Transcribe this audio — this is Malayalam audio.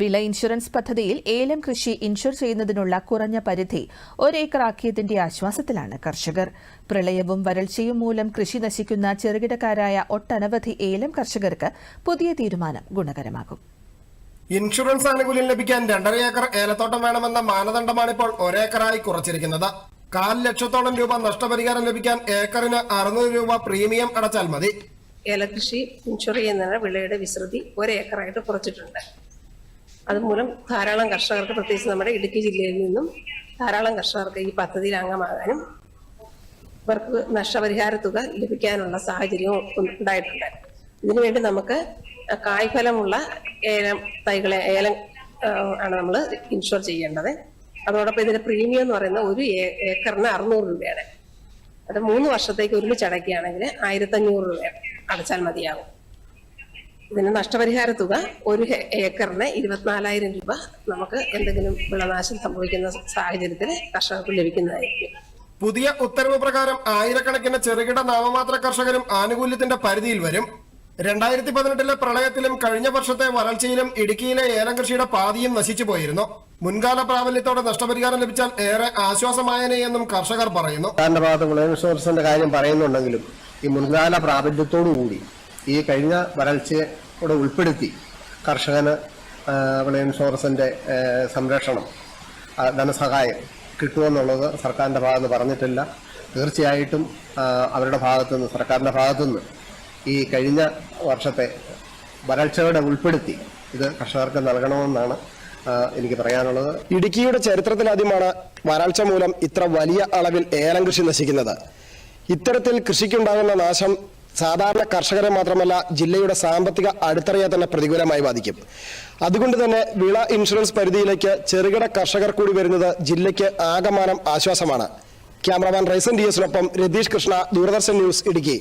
വിള ഇൻഷുറൻസ് പദ്ധതിയിൽ ഏലം കൃഷി ഇൻഷുർ ചെയ്യുന്നതിനുള്ള കുറഞ്ഞ പരിധി ഒരേക്കറാക്കിയതിന്റെ ആശ്വാസത്തിലാണ് കർഷകർ. പ്രളയവും വരൾച്ചയും മൂലം കൃഷി നശിക്കുന്ന ചെറുകിടക്കാരായ ഒട്ടനവധി ഏലം കർഷകർക്ക് പുതിയ തീരുമാനം ഗുണകരമാകും. ഇൻഷുറൻസ് ആനുകൂല്യം ലഭിക്കാൻ രണ്ടര ഏക്കർ ഏലത്തോട്ടം വേണമെന്ന മാനദണ്ഡമാണ് ഇപ്പോൾ ഒരേക്കറായി കുറച്ചിരിക്കുന്നത്. കാൽ ലക്ഷത്തോളം രൂപ നഷ്ടപരിഹാരം ലഭിക്കാൻ ഏക്കറിന് അറുന്നൂറ് രൂപ പ്രീമിയം അടച്ചാൽ മതി. ഏലകൃഷി ഇൻഷുർ ചെയ്യുന്നതിന് വിളയുടെ വിസ്തൃതി ഒരേക്കറായിട്ട് കുറച്ചിട്ടുണ്ട്. അതുമൂലം ധാരാളം കർഷകർക്ക് പ്രത്യേകിച്ച് നമ്മുടെ ഇടുക്കി ജില്ലയിൽ നിന്നും ധാരാളം കർഷകർക്ക് ഈ പദ്ധതിയിൽ അംഗമാകാനും ഇവർക്ക് നഷ്ടപരിഹാര തുക ലഭിക്കാനുള്ള സാഹചര്യവും ഉണ്ടായിട്ടുണ്ട്. ഇതിനുവേണ്ടി നമുക്ക് കായ്ഫലമുള്ള ഏലം തൈകളെ ഏലം ആണ് നമ്മൾ ഇൻഷുർ ചെയ്യേണ്ടത്. അതോടൊപ്പം ഇതിന്റെ പ്രീമിയം എന്ന് പറയുന്നത് ഒരു ഏക്കറിന് അറുന്നൂറ് രൂപയാണ്. അത് മൂന്ന് വർഷത്തേക്ക് ഒരുമിച്ച് അടയ്ക്കുകയാണെങ്കിൽ ആയിരത്തഞ്ഞൂറ് രൂപ അടച്ചാൽ മതിയാകും ഇതിന് നഷ്ടപരിഹാര തുക ഒരു ഏക്കറിന് ഇരുപത്തിനാലായിരം രൂപ നമുക്ക് എന്തെങ്കിലും വിളനാശം സംഭവിക്കുന്ന സാഹചര്യത്തിൽ കർഷകർക്ക് ലഭിക്കുന്നതായിരിക്കും. പുതിയ ഉത്തരവ് പ്രകാരം ആയിരക്കണക്കിന് ചെറുകിട നാമമാത്ര കർഷകരും ആനുകൂല്യത്തിന്റെ പരിധിയിൽ വരും. രണ്ടായിരത്തി പതിനെട്ടിലെ പ്രളയത്തിലും കഴിഞ്ഞ വർഷത്തെ വരൾച്ചയിലും ഇടുക്കിയിലെ ഏലം കൃഷിയുടെ പാതിയും നശിച്ചു പോയിരുന്നു. മുൻകാല പ്രാബല്യത്തോടെ നഷ്ടപരിഹാരം ലഭിച്ചാൽ ഏറെ ആശ്വാസമായനേ എന്നും കർഷകർ പറയുന്നു. സർക്കാരിന്റെ ഭാഗത്ത് വിള ഇൻഷുറൻസിന്റെ കാര്യം പറയുന്നുണ്ടെങ്കിലും ഈ മുൻകാല പ്രാബല്യത്തോടു കൂടി ഈ കഴിഞ്ഞ വരൾച്ചയെ കൂടെ ഉൾപ്പെടുത്തി കർഷകന് വിള ഇൻഷുറൻസിന്റെ സംരക്ഷണം ധനസഹായം കിട്ടുമെന്നുള്ളത് സർക്കാരിന്റെ ഭാഗത്ത് പറഞ്ഞിട്ടില്ല. തീർച്ചയായിട്ടും അവരുടെ ഭാഗത്തുനിന്ന് സർക്കാരിന്റെ ഭാഗത്തുനിന്ന് ഈ കഴിഞ്ഞ വർഷത്തെ വരൾച്ചയുടെ ഉൾപ്പെടുത്തി ഇത് കർഷകർക്ക് നൽകണമെന്നാണ് എനിക്ക് പറയാനുള്ളത്. ഇടുക്കിയുടെ ചരിത്രത്തിലാദ്യമാണ് വരൾച്ച മൂലം ഇത്ര വലിയ അളവിൽ ഏലം കൃഷി നശിക്കുന്നത്. ഇത്തരത്തിൽ കൃഷിക്കുണ്ടാകുന്ന നാശം സാധാരണ കർഷകരെ മാത്രമല്ല ജില്ലയുടെ സാമ്പത്തിക അടിത്തറയെ തന്നെ പ്രതികൂലമായി ബാധിക്കും. അതുകൊണ്ട് തന്നെ വിള ഇൻഷുറൻസ് പരിധിയിലേക്ക് ചെറുകിട കർഷകർ കൂടി വരുന്നത് ജില്ലയ്ക്ക് ആകമാനം ആശ്വാസമാണ്. ക്യാമറമാൻ റൈസൻ ഡി എസിനൊപ്പം രതീഷ് കൃഷ്ണ ദൂരദർശൻ ന്യൂസ് ഇടുക്കി.